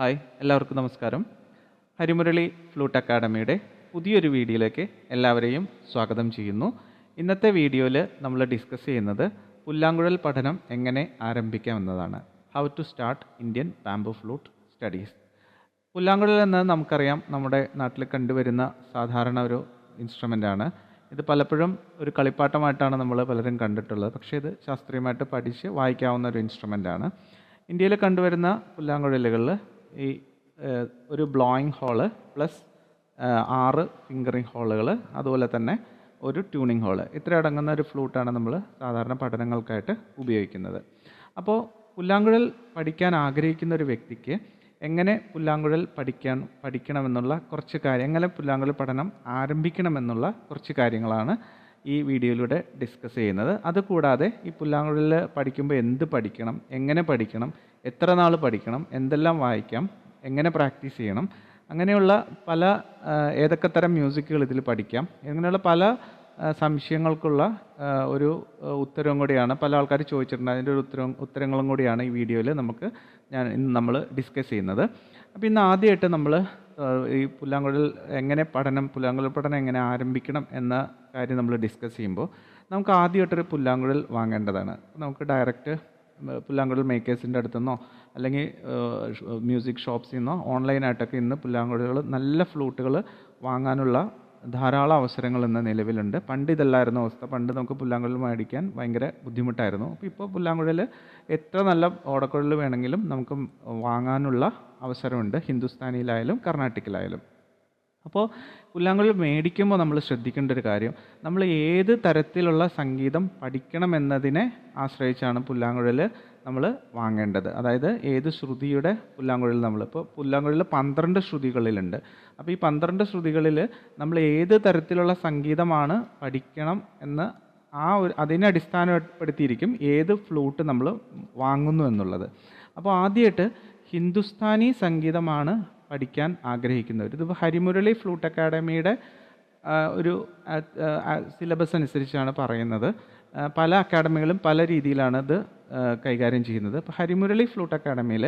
Hi എല്ലാവർക്കും നമസ്കാരം. Harimurali flute അക്കാഡമിയുടെ പുതിയൊരു വീഡിയോയിലേക്ക് എല്ലാവരെയും സ്വാഗതം ചെയ്യുന്നു. ഇന്നത്തെ വീഡിയോയിൽ നമ്മൾ ഡിസ്കസ് ചെയ്യുന്നത് പുല്ലാങ്കുഴൽ പഠനം എങ്ങനെ ആരംഭിക്കാം എന്നതാണ്. How to start Indian bamboo flute studies പുല്ലാങ്കുഴൽ എന്നത് നമുക്കറിയാം നമ്മുടെ നാട്ടിൽ കണ്ടുവരുന്ന സാധാരണ ഒരു ഇൻസ്ട്രുമെന്റ് ആണ്. ഇത് പലപ്പോഴും ഒരു കളിപ്പാട്ടമായിട്ടാണ് നമ്മൾ പലരും കണ്ടിട്ടുള്ളത്. പക്ഷേ ഇത് ശാസ്ത്രീയമായിട്ട് പഠിച്ച് വായിക്കാവുന്ന ഒരു ഇൻസ്ട്രുമെന്റ് ആണ്. ഇന്ത്യയിൽ കണ്ടുവരുന്ന പുല്ലാങ്കുഴലുകളിൽ ഈ ഒരു ബ്ലോയിങ് ഹോൾ പ്ലസ് ആറ് ഫിംഗറിങ് ഹോളുകൾ അതുപോലെ തന്നെ ഒരു ട്യൂണിങ് ഹോൾ ഇത്ര അടങ്ങുന്ന ഒരു ഫ്ലൂട്ടാണ് നമ്മൾ സാധാരണ പഠനങ്ങൾക്കായിട്ട് ഉപയോഗിക്കുന്നത്. അപ്പോൾ പുല്ലാങ്കുഴൽ പഠിക്കാൻ ആഗ്രഹിക്കുന്ന ഒരു വ്യക്തിക്ക് എങ്ങനെ പുല്ലാങ്കുഴൽ പഠിക്കാൻ പഠിക്കണമെന്നുള്ള കുറച്ച് കാര്യം എങ്ങനെ പുല്ലാങ്കുഴൽ പഠനം ആരംഭിക്കണമെന്നുള്ള കുറച്ച് കാര്യങ്ങളാണ് ഈ വീഡിയോയിലൂടെ ഡിസ്കസ് ചെയ്യുന്നത്. അതുകൂടാതെ ഈ പുല്ലാങ്കുഴലിൽ പഠിക്കുമ്പോൾ എന്ത് പഠിക്കണം എങ്ങനെ പഠിക്കണം എത്ര നാൾ പഠിക്കണം എന്തെല്ലാം വായിക്കാം എങ്ങനെ പ്രാക്ടീസ് ചെയ്യണം അങ്ങനെയുള്ള പല ഏതൊക്കെ തരം മ്യൂസിക്കുകൾ ഇതിൽ പഠിക്കാം ഇങ്ങനെയുള്ള പല സംശയങ്ങൾക്കുള്ള ഒരു ഉത്തരവും കൂടിയാണ് പല ആൾക്കാർ ചോദിച്ചിട്ടുണ്ട്. അതിന്റെ ഒരു ഉത്തരവും ഉത്തരങ്ങളും കൂടിയാണ് ഈ വീഡിയോയിൽ നമുക്ക് ഞാൻ ഇന്ന് നമ്മൾ ഡിസ്കസ് ചെയ്യുന്നത്. അപ്പോൾ ഇന്ന് ആദ്യമായിട്ട് നമ്മൾ ഈ പുല്ലാങ്കുഴൽ എങ്ങനെ പഠനം പുല്ലാങ്കുഴൽ പഠനം എങ്ങനെ ആരംഭിക്കണം എന്ന കാര്യം നമ്മൾ ഡിസ്കസ് ചെയ്യുമ്പോൾ നമുക്ക് ആദ്യമായിട്ടൊരു പുല്ലാങ്കുഴൽ വാങ്ങേണ്ടതാണ്. നമുക്ക് ഡയറക്റ്റ് പുല്ലാങ്കുഴൽ മേക്കേഴ്സിന്റെ അടുത്തുനിന്നോ അല്ലെങ്കിൽ മ്യൂസിക് ഷോപ്സിൽ നിന്നോ ഓൺലൈനായിട്ടൊക്കെ ഇന്ന് പുല്ലാങ്കുഴലുകൾ നല്ല ഫ്ലൂട്ടുകൾ വാങ്ങാനുള്ള ധാരാളം അവസരങ്ങൾ ഇന്ന് നിലവിലുണ്ട്. പണ്ട് ഇതല്ലായിരുന്നു അവസ്ഥ. പണ്ട് നമുക്ക് പുല്ലാങ്കുഴൽ മേടിക്കാൻ ഭയങ്കര ബുദ്ധിമുട്ടായിരുന്നു. അപ്പോൾ ഇപ്പോൾ പുല്ലാങ്കുഴൽ എത്ര നല്ല ഓടക്കുഴൽ വേണമെങ്കിലും നമുക്ക് വാങ്ങാനുള്ള അവസരമുണ്ട്. ഹിന്ദുസ്ഥാനിയിലായാലും കർണാട്ടിക്കിലായാലും. അപ്പോൾ പുല്ലാങ്കുഴൽ മേടിക്കുമ്പോൾ നമ്മൾ ശ്രദ്ധിക്കേണ്ട ഒരു കാര്യം നമ്മൾ ഏത് തരത്തിലുള്ള സംഗീതം പഠിക്കണം എന്നതിനെ ആശ്രയിച്ചാണ് പുല്ലാങ്കുഴൽ നമ്മൾ വാങ്ങേണ്ടത്. അതായത് ഏത് ശ്രുതിയുടെ പുല്ലാങ്കുഴൽ നമ്മൾ ഇപ്പോൾ പുല്ലാങ്കുഴൽ പന്ത്രണ്ട് ശ്രുതികളിലുണ്ട്. അപ്പോൾ ഈ പന്ത്രണ്ട് ശ്രുതികളിൽ നമ്മൾ ഏത് തരത്തിലുള്ള സംഗീതമാണ് പഠിക്കണം എന്ന് ആ ഒരു അതിനെ അടിസ്ഥാനപ്പെടുത്തിയിരിക്കും ഏത് ഫ്ലൂട്ട് നമ്മൾ വാങ്ങുന്നു എന്നുള്ളത്. അപ്പോൾ ആദ്യമായിട്ട് ഹിന്ദുസ്ഥാനി സംഗീതമാണ് പഠിക്കാൻ ആഗ്രഹിക്കുന്നവർ. ഇത് ഹരിമുരളി ഫ്ലൂട്ട് അക്കാഡമിയുടെ ഒരു സിലബസ് അനുസരിച്ചാണ് പറയുന്നത്. പല അക്കാഡമികളും പല രീതിയിലാണ് ഇത് കൈകാര്യം ചെയ്യുന്നത്. ഇപ്പോൾ ഹരിമുരളി ഫ്ലൂട്ട് അക്കാഡമിയിൽ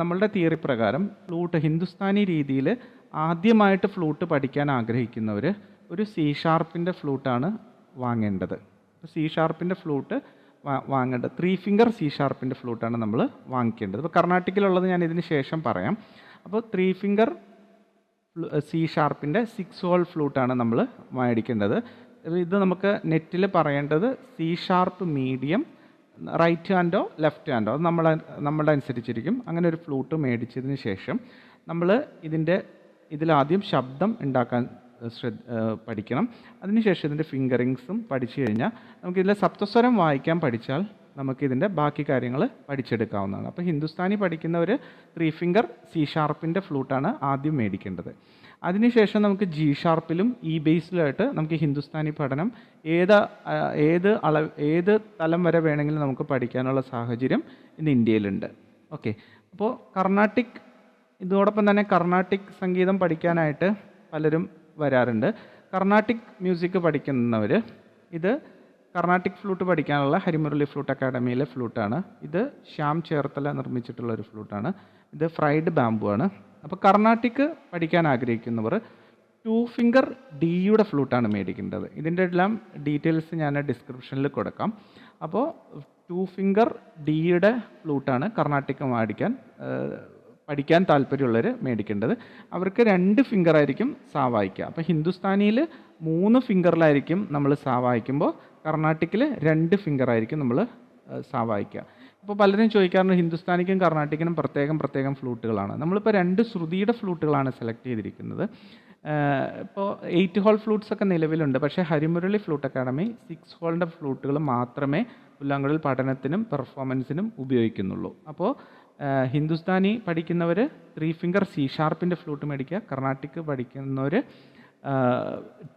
നമ്മളുടെ തിയറി പ്രകാരം ഫ്ലൂട്ട് ഹിന്ദുസ്ഥാനി രീതിയിൽ ആദ്യമായിട്ട് ഫ്ലൂട്ട് പഠിക്കാൻ ആഗ്രഹിക്കുന്നവർ ഒരു സി ഷാർപ്പിന്റെ ഫ്ലൂട്ടാണ് വാങ്ങേണ്ടത്. സി ഷാർപ്പിന്റെ ഫ്ലൂട്ട് വാങ്ങേണ്ടത് ത്രീ ഫിംഗർ സി ഷാർപ്പിന്റെ ഫ്ലൂട്ടാണ് നമ്മൾ വാങ്ങിക്കേണ്ടത്. ഇപ്പോൾ കർണാട്ടിക്കിലുള്ളത് ഞാൻ ഇതിന് ശേഷം പറയാം. അപ്പോൾ ത്രീ ഫിംഗർ സി ഷാർപ്പിന്റെ സിക്സ് ഹോൾ ഫ്ലൂട്ടാണ് നമ്മൾ മേടിക്കേണ്ടത്. ഇത് നമുക്ക് നെറ്റിൽ പറയേണ്ടത് സി ഷാർപ്പ് മീഡിയം റൈറ്റ് ഹാൻഡോ ലെഫ്റ്റ് ഹാൻഡോ അത് നമ്മളെ നമ്മളുടെ അനുസരിച്ചിരിക്കും. അങ്ങനെ ഒരു ഫ്ലൂട്ട് മേടിച്ചതിന് ശേഷം നമ്മൾ ഇതിന്റെ ഇതിലാദ്യം ശബ്ദം ഉണ്ടാക്കാൻ ശ്രദ്ധ പഠിക്കണം. അതിനുശേഷം ഇതിന്റെ ഫിംഗറിങ്സും പഠിച്ചു കഴിഞ്ഞാൽ നമുക്കിതിലെ സപ്തസ്വരം വായിക്കാൻ പഠിച്ചാൽ നമുക്കിതിന്റെ ബാക്കി കാര്യങ്ങൾ പഠിച്ചെടുക്കാവുന്നതാണ്. അപ്പോൾ ഹിന്ദുസ്ഥാനി പഠിക്കുന്നവർ ത്രീ ഫിംഗർ സി ഷാർപ്പിന്റെ ഫ്ലൂട്ടാണ് ആദ്യം മേടിക്കേണ്ടത്. അതിനുശേഷം നമുക്ക് ജി ഷാർപ്പിലും ഇ ബേസിലുമായിട്ട് നമുക്ക് ഹിന്ദുസ്ഥാനി പഠനം ഏത് ഏത് അളവ് ഏത് തലം വരെ വേണമെങ്കിലും നമുക്ക് പഠിക്കാനുള്ള സാഹചര്യം ഇന്ന് ഇന്ത്യയിലുണ്ട്. ഓക്കെ. അപ്പോൾ കർണാട്ടിക് ഇതോടൊപ്പം തന്നെ കർണാട്ടിക് സംഗീതം പഠിക്കാനായിട്ട് പലരും വരാറുണ്ട്. കർണാട്ടിക് മ്യൂസിക് പഠിക്കുന്നവർ ഇത് കർണാട്ടിക് ഫ്ലൂട്ട് പഠിക്കാനുള്ള ഹരിമുരളി ഫ്ലൂട്ട് അക്കാഡമിയിലെ ഫ്ലൂട്ടാണ് ഇത് ശ്യാം ചേർത്തല നിർമ്മിച്ചിട്ടുള്ള ഒരു ഫ്ലൂട്ടാണ് ഇത് ഫ്രൈഡ് ബാമ്പു ആണ്. അപ്പോൾ കർണാട്ടിക് പഠിക്കാൻ ആഗ്രഹിക്കുന്നവർ ടു ഫിംഗർ ഡിയുടെ ഫ്ലൂട്ടാണ് മേടിക്കേണ്ടത്. ഇതിന്റെ എല്ലാം ഡീറ്റെയിൽസ് ഞാൻ ഡിസ്ക്രിപ്ഷനിൽ കൊടുക്കാം. അപ്പോൾ ടു ഫിംഗർ ഡിയുടെ ഫ്ലൂട്ടാണ് കർണാട്ടിക് മേടിക്കാൻ പഠിക്കാൻ താല്പര്യമുള്ളവർ മേടിക്കേണ്ടത്. അവർക്ക് രണ്ട് ഫിംഗർ ആയിരിക്കും സാ വായിക്കുക. അപ്പോൾ ഹിന്ദുസ്ഥാനിയിൽ മൂന്ന് ഫിംഗറിലായിരിക്കും നമ്മൾ സാ വായിക്കുമ്പോൾ കർണാട്ടിക്കിൽ രണ്ട് ഫിംഗർ ആയിരിക്കും നമ്മൾ സാ വായിക്കുക. അപ്പോൾ പലരും ചോദിക്കാറുണ്ട് ഹിന്ദുസ്ഥാനിക്കും കർണാട്ടിക്കിനും പ്രത്യേകം പ്രത്യേകം ഫ്ലൂട്ടുകളാണ്. നമ്മളിപ്പോൾ രണ്ട് ശ്രുതിയുടെ ഫ്ലൂട്ടുകളാണ് സെലക്ട് ചെയ്തിരിക്കുന്നത്. ഇപ്പോൾ എയ്റ്റ് ഹോൾ ഫ്ലൂട്ട്സ് ഒക്കെ നിലവിലുണ്ട്. പക്ഷേ ഹരിമുരളി ഫ്ലൂട്ട് അക്കാഡമി സിക്സ് ഹോളിന്റെ ഫ്ലൂട്ടുകൾ മാത്രമേ പുല്ലാങ്കുഴൽ പഠനത്തിനും പെർഫോമൻസിനും ഉപയോഗിക്കുന്നുള്ളൂ. അപ്പോൾ ഹിന്ദുസ്ഥാനി പഠിക്കുന്നവർ ത്രീ ഫിംഗർ സി ഷാർപ്പിന്റെ ഫ്ലൂട്ട് മേടിക്കുക. കർണാട്ടിക് പഠിക്കുന്നവർ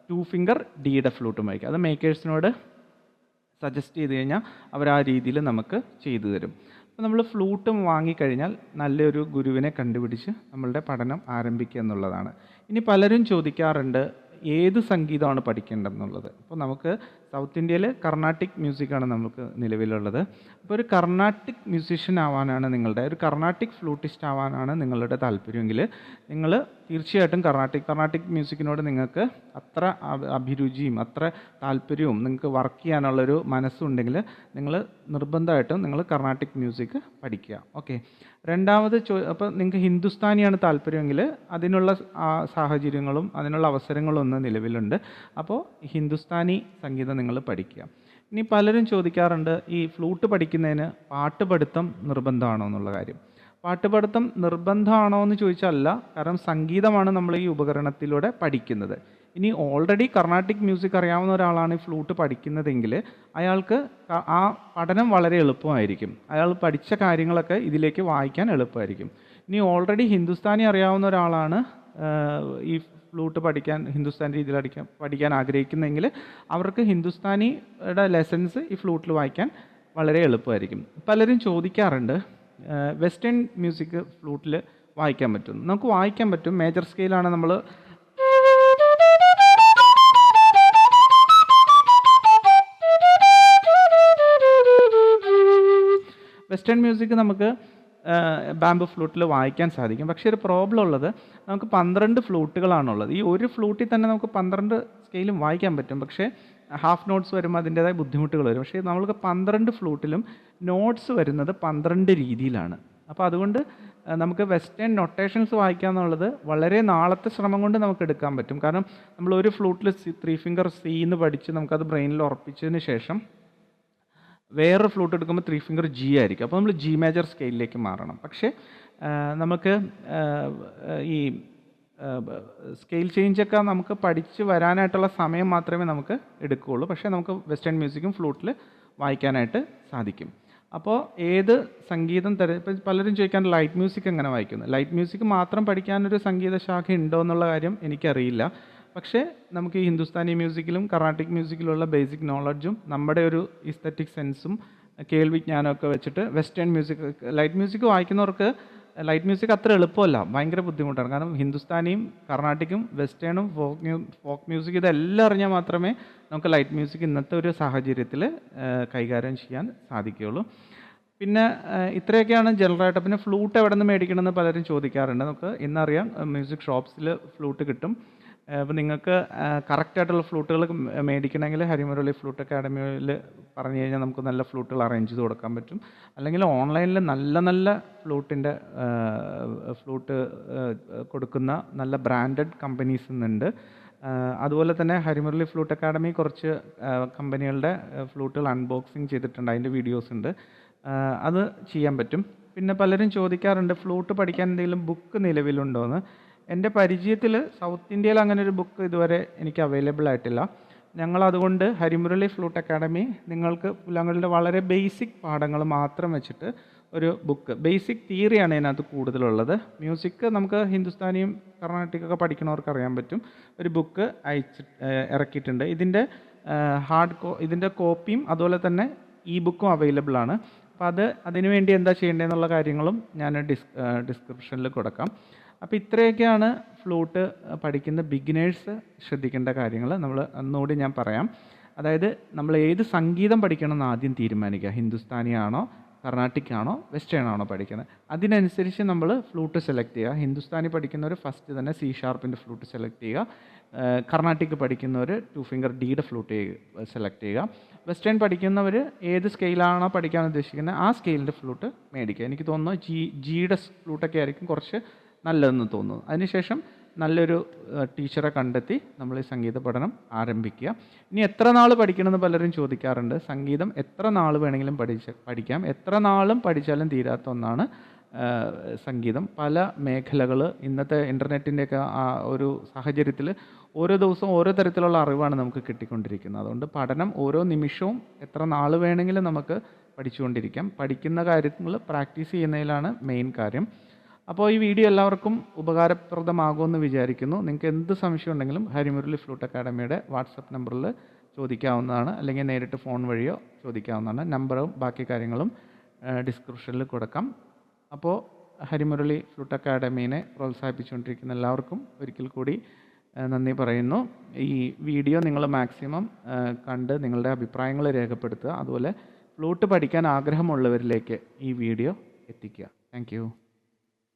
ടു ഫിംഗർ ഡിയുടെ ഫ്ലൂട്ട് മേടിക്കുക. അത് മേക്കേഴ്സിനോട് സജസ്റ്റ് ചെയ്ത് കഴിഞ്ഞാൽ അവർ ആ രീതിയിൽ നമുക്ക് ചെയ്തു തരും. അപ്പോൾ നമ്മൾ ഫ്ലൂട്ടും വാങ്ങിക്കഴിഞ്ഞാൽ നല്ലൊരു ഗുരുവിനെ കണ്ടുപിടിച്ച് നമ്മളുടെ പഠനം ആരംഭിക്കുക എന്നുള്ളതാണ്. ഇനി പലരും ചോദിക്കാറുണ്ട് ഏത് സംഗീതമാണ് പഠിക്കേണ്ടതെന്നുള്ളത്? അപ്പോൾ നമുക്ക് സൗത്ത് ഇന്ത്യയിൽ കർണാട്ടിക് മ്യൂസിക്കാണ് നമുക്ക് നിലവിലുള്ളത്. അപ്പോൾ ഒരു കർണാട്ടിക് മ്യൂസിഷ്യൻ ആവാനാണ് നിങ്ങളുടെ ഒരു കർണാട്ടിക് ഫ്ലൂട്ടിസ്റ്റ് ആവാനാണ് നിങ്ങളുടെ താല്പര്യമെങ്കിൽ നിങ്ങൾ തീർച്ചയായിട്ടും കർണാട്ടിക് കർണാട്ടിക് മ്യൂസിക്കിനോട് നിങ്ങൾക്ക് അത്ര അഭിരുചിയും അത്ര താല്പര്യവും നിങ്ങൾക്ക് വർക്ക് ചെയ്യാനുള്ളൊരു മനസ്സുണ്ടെങ്കിൽ നിങ്ങൾ നിർബന്ധമായിട്ടും നിങ്ങൾ കർണാട്ടിക് മ്യൂസിക് പഠിക്കുക. ഓക്കെ രണ്ടാമത് ചോ അപ്പോൾ നിങ്ങൾക്ക് ഹിന്ദുസ്ഥാനിയാണ് താല്പര്യമെങ്കിൽ അതിനുള്ള സാഹചര്യങ്ങളും അതിനുള്ള അവസരങ്ങളും ഒന്ന് നിലവിലുണ്ട്. അപ്പോൾ ഹിന്ദുസ്ഥാനി സംഗീതം നിങ്ങൾ പഠിക്കുക. ഇനി പലരും ചോദിക്കാറുണ്ട് ഈ ഫ്ലൂട്ട് പഠിക്കുന്നതിന് പാട്ട് പഠിത്തം നിർബന്ധമാണോ എന്നുള്ള കാര്യം. പാട്ട് പഠിത്തം നിർബന്ധമാണോ എന്ന് ചോദിച്ചല്ല കാരണം സംഗീതമാണ് നമ്മൾ ഈ ഉപകരണത്തിലൂടെ പഠിക്കുന്നത്. ഇനി ഓൾറെഡി കർണാട്ടിക് മ്യൂസിക് അറിയാവുന്ന ഒരാളാണ് ഈ ഫ്ലൂട്ട് പഠിക്കുന്നതെങ്കിൽ അയാൾക്ക് ആ പഠനം വളരെ എളുപ്പമായിരിക്കും. അയാൾ പഠിച്ച കാര്യങ്ങളൊക്കെ ഇതിലേക്ക് വായിക്കാൻ എളുപ്പമായിരിക്കും. ഇനി ഓൾറെഡി ഹിന്ദുസ്ഥാനി അറിയാവുന്ന ഒരാളാണ് ഈ ഫ്ലൂട്ട് പഠിക്കാൻ ഹിന്ദുസ്ഥാനി രീതിയിൽ അടിക്കാൻ പഠിക്കാൻ ആഗ്രഹിക്കുന്നെങ്കിൽ അവർക്ക് ഹിന്ദുസ്ഥാനിയുടെ ലെസൻസ് ഈ ഫ്ലൂട്ടിൽ വായിക്കാൻ വളരെ എളുപ്പമായിരിക്കും. പലരും ചോദിക്കാറുണ്ട് വെസ്റ്റേൺ മ്യൂസിക് ഫ്ലൂട്ടിൽ വായിക്കാൻ പറ്റും. നമുക്ക് വായിക്കാൻ പറ്റും. മേജർ സ്കെയിലാണ് നമ്മൾ വെസ്റ്റേൺ മ്യൂസിക് നമുക്ക് ബാമ്പു ഫ്ലൂട്ടിൽ വായിക്കാൻ സാധിക്കും. പക്ഷേ ഒരു പ്രോബ്ലം ഉള്ളത് നമുക്ക് പന്ത്രണ്ട് ഫ്ലൂട്ടുകളാണുള്ളത് ഈ ഒരു ഫ്ലൂട്ടിൽ തന്നെ നമുക്ക് പന്ത്രണ്ട് സ്കെയിലും വായിക്കാൻ പറ്റും. പക്ഷേ ഹാഫ് നോട്ട്സ് വരുമ്പോൾ അതിന്റേതായ ബുദ്ധിമുട്ടുകൾ വരും. പക്ഷേ നമ്മൾക്ക് പന്ത്രണ്ട് ഫ്ലൂട്ടിലും നോട്ട്സ് വരുന്നത് പന്ത്രണ്ട് രീതിയിലാണ്. അപ്പോൾ അതുകൊണ്ട് നമുക്ക് വെസ്റ്റേൺ നൊട്ടേഷൻസ് വായിക്കുക എന്നുള്ളത് വളരെ നാളത്തെ ശ്രമം കൊണ്ട് നമുക്ക് എടുക്കാൻ പറ്റും. കാരണം നമ്മൾ ഒരു ഫ്ലൂട്ടിൽ ത്രീ ഫിംഗർ സി എന്ന് പഠിച്ച് നമുക്കത് ബ്രെയിനിൽ ഉറപ്പിച്ചതിന് ശേഷം വേറൊരു ഫ്ലൂട്ട് എടുക്കുമ്പോൾ ത്രീ ഫിംഗർ ജി ആയിരിക്കും. അപ്പോൾ നമ്മൾ ജി മേജർ സ്കെയിലിലേക്ക് മാറണം. പക്ഷേ നമുക്ക് ഈ സ്കെയിൽ ചേഞ്ചൊക്കെ നമുക്ക് പഠിച്ച് വരാനായിട്ടുള്ള സമയം മാത്രമേ നമുക്ക് എടുക്കുകയുള്ളൂ. പക്ഷേ നമുക്ക് വെസ്റ്റേൺ മ്യൂസിക്കും ഫ്ലൂട്ടിൽ വായിക്കാനായിട്ട് സാധിക്കും. അപ്പോൾ ഏത് സംഗീതം തര ഇപ്പം പലരും ചോദിക്കാൻ ലൈറ്റ് മ്യൂസിക് എങ്ങനെ വായിക്കുന്നു? ലൈറ്റ് മ്യൂസിക് മാത്രം പഠിക്കാനൊരു സംഗീത ശാഖ ഉണ്ടോ എന്നുള്ള കാര്യം എനിക്കറിയില്ല. പക്ഷേ നമുക്ക് ഈ ഹിന്ദുസ്ഥാനി മ്യൂസിക്കിലും കർണാട്ടിക് മ്യൂസിക്കിലുള്ള ബേസിക് നോളജും നമ്മുടെ ഒരു ഇസ്തറ്റിക് സെൻസും കേൾവിജ്ഞാനമൊക്കെ വെച്ചിട്ട് വെസ്റ്റേൺ മ്യൂസിക് ലൈറ്റ് മ്യൂസിക് വായിക്കുന്നവർക്ക് ലൈറ്റ് മ്യൂസിക് അത്ര എളുപ്പമല്ല ഭയങ്കര ബുദ്ധിമുട്ടാണ്. കാരണം ഹിന്ദുസ്ഥാനിയും കർണാട്ടിക്കും വെസ്റ്റേണും ഫോക്ക് മ്യൂ ഫോക്ക് മ്യൂസിക് ഇതെല്ലാം അറിഞ്ഞാൽ മാത്രമേ നമുക്ക് ലൈറ്റ് മ്യൂസിക് ഇന്നത്തെ ഒരു സാഹചര്യത്തിൽ കൈകാര്യം ചെയ്യാൻ സാധിക്കുകയുള്ളൂ. പിന്നെ ഇത്രയൊക്കെയാണ് ജനറലായിട്ട് പിന്നെ ഫ്ലൂട്ട് എവിടെ നിന്ന് മേടിക്കണമെന്ന് പലരും ചോദിക്കാറുണ്ട്. നമുക്ക് ഇന്നറിയാം മ്യൂസിക് ഷോപ്സിൽ ഫ്ലൂട്ട് കിട്ടും. അപ്പോൾ നിങ്ങൾക്ക് കറക്റ്റായിട്ടുള്ള ഫ്ലൂട്ടുകൾ മേടിക്കണമെങ്കിൽ ഹരിമുരളി ഫ്ലൂട്ട് അക്കാഡമിയിൽ പറഞ്ഞു കഴിഞ്ഞാൽ നമുക്ക് നല്ല ഫ്ലൂട്ടുകൾ അറേഞ്ച് ചെയ്ത് കൊടുക്കാൻ പറ്റും. അല്ലെങ്കിൽ ഓൺലൈനിൽ നല്ല നല്ല ഫ്ലൂട്ടിന്റെ ഫ്ലൂട്ട് കൊടുക്കുന്ന നല്ല ബ്രാൻഡഡ് കമ്പനീസ് നിന്നുണ്ട് അതുപോലെ തന്നെ ഹരിമുരളി ഫ്ലൂട്ട് അക്കാഡമി കുറച്ച് കമ്പനികളുടെ ഫ്ലൂട്ടുകൾ അൺബോക്സിങ് ചെയ്തിട്ടുണ്ട്. അതിന്റെ വീഡിയോസ് ഉണ്ട്. അത് ചെയ്യാൻ പറ്റും. പിന്നെ പലരും ചോദിക്കാറുണ്ട് ഫ്ലൂട്ട് പഠിക്കാൻ എന്തെങ്കിലും ബുക്ക് നിലവിലുണ്ടോ എന്ന് എന്റെ പരിചയത്തിൽ സൗത്ത് ഇന്ത്യയിൽ അങ്ങനെ ഒരു ബുക്ക് ഇതുവരെ എനിക്ക് അവൈലബിൾ ആയിട്ടില്ല. ഞങ്ങൾ അതുകൊണ്ട് ഹരിമുരളി ഫ്ലൂട്ട് അക്കാഡമി നിങ്ങൾക്ക് പുലങ്ങളുടെ വളരെ ബേസിക് പാഠങ്ങൾ മാത്രം വെച്ചിട്ട് ഒരു ബുക്ക്. ബേസിക് തിയറിയാണ് ഇതിനകത്ത് കൂടുതലുള്ളത്. മ്യൂസിക് നമുക്ക് ഹിന്ദുസ്ഥാനിയും കർണാട്ടിക്കൊക്കെ പഠിക്കണവർക്ക് അറിയാൻ പറ്റും. ഒരു ബുക്ക് അയച്ച് ഇറക്കിയിട്ടുണ്ട്. ഇതിന്റെ ഹാർഡ് കോ ഇതിന്റെ കോപ്പിയും അതുപോലെ തന്നെ ഇ ബുക്കും അവൈലബിൾ ആണ്. അപ്പോൾ അത് അതിനുവേണ്ടി എന്താ ചെയ്യേണ്ടതെന്നുള്ള കാര്യങ്ങളും ഞാൻ ഡിസ് ഡിസ്ക്രിപ്ഷനിൽ കൊടുക്കാം. അപ്പോൾ ഇത്രയൊക്കെയാണ് ഫ്ലൂട്ട് പഠിക്കുന്ന ബിഗിനേഴ്സ് ശ്രദ്ധിക്കേണ്ട കാര്യങ്ങൾ. നമ്മൾ ഒന്നുകൂടി ഞാൻ പറയാം. അതായത് നമ്മൾ ഏത് സംഗീതം പഠിക്കണം എന്ന് ആദ്യം തീരുമാനിക്കുക. ഹിന്ദുസ്ഥാനിയാണോ കർണാട്ടിക് ആണോ വെസ്റ്റേൺ ആണോ പഠിക്കുന്നത്. അതിനനുസരിച്ച് നമ്മൾ ഫ്ലൂട്ട് സെലക്ട് ചെയ്യുക. ഹിന്ദുസ്ഥാനി പഠിക്കുന്നവർ ഫസ്റ്റ് തന്നെ സി ഷാർപ്പിന്റെ ഫ്ലൂട്ട് സെലക്ട് ചെയ്യുക. കർണാട്ടിക് പഠിക്കുന്നവർ ടു ഫിംഗർ ഡിയുടെ ഫ്ലൂട്ട് സെലക്ട് ചെയ്യുക. വെസ്റ്റേൺ പഠിക്കുന്നവർ ഏത് സ്കെയിലാണോ പഠിക്കാൻ ഉദ്ദേശിക്കുന്നത് ആ സ്കെയിലിന്റെ ഫ്ലൂട്ട് മേടിക്കുക. എനിക്ക് തോന്നുന്നു ജി ജിയുടെ ഫ്ലൂട്ടൊക്കെ ആയിരിക്കും കുറച്ച് നല്ലതെന്ന് തോന്നുന്നു. അതിനുശേഷം നല്ലൊരു ടീച്ചറെ കണ്ടെത്തി നമ്മൾ ഈ സംഗീത പഠനം ആരംഭിക്കുക. ഇനി എത്ര നാൾ പഠിക്കണമെന്ന് പലരും ചോദിക്കാറുണ്ട്. സംഗീതം എത്ര നാൾ വേണമെങ്കിലും പഠിച്ച് പഠിക്കാം. എത്ര നാളും പഠിച്ചാലും തീരാത്ത ഒന്നാണ് സംഗീതം. പല മേഖലകൾ ഇന്നത്തെ ഇന്റർനെറ്റിന്റെയൊക്കെ ആ ഒരു സാഹചര്യത്തിൽ ഓരോ ദിവസവും ഓരോ തരത്തിലുള്ള അറിവാണ് നമുക്ക് കിട്ടിക്കൊണ്ടിരിക്കുന്നത്. അതുകൊണ്ട് പഠനം ഓരോ നിമിഷവും എത്ര നാൾ വേണമെങ്കിലും നമുക്ക് പഠിച്ചുകൊണ്ടിരിക്കാം. പഠിക്കുന്ന കാര്യങ്ങൾ പ്രാക്ടീസ് ചെയ്യുന്നതിലാണ് മെയിൻ കാര്യം. അപ്പോൾ ഈ വീഡിയോ എല്ലാവർക്കും ഉപകാരപ്രദമാകുമെന്ന് വിചാരിക്കുന്നു. നിങ്ങൾക്ക് എന്ത് സംശയം ഉണ്ടെങ്കിലും ഹരിമുരളി ഫ്ലൂട്ട് അക്കാഡമിയുടെ വാട്സപ്പ് നമ്പറിൽ ചോദിക്കാവുന്നതാണ്. അല്ലെങ്കിൽ നേരിട്ട് ഫോൺ വഴിയോ ചോദിക്കാവുന്നതാണ്. നമ്പറും ബാക്കി കാര്യങ്ങളും ഡിസ്ക്രിപ്ഷനിൽ കൊടുക്കാം. അപ്പോൾ ഹരിമുരളി ഫ്ലൂട്ട് അക്കാഡമീനെ പ്രോത്സാഹിപ്പിച്ചുകൊണ്ടിരിക്കുന്ന എല്ലാവർക്കും ഒരിക്കൽ കൂടി നന്ദി പറയുന്നു. ഈ വീഡിയോ നിങ്ങൾ മാക്സിമം കണ്ട് നിങ്ങളുടെ അഭിപ്രായങ്ങൾ രേഖപ്പെടുത്തുക. അതുപോലെ ഫ്ലൂട്ട് പഠിക്കാൻ ആഗ്രഹമുള്ളവരിലേക്ക് ഈ വീഡിയോ എത്തിക്കുക. താങ്ക്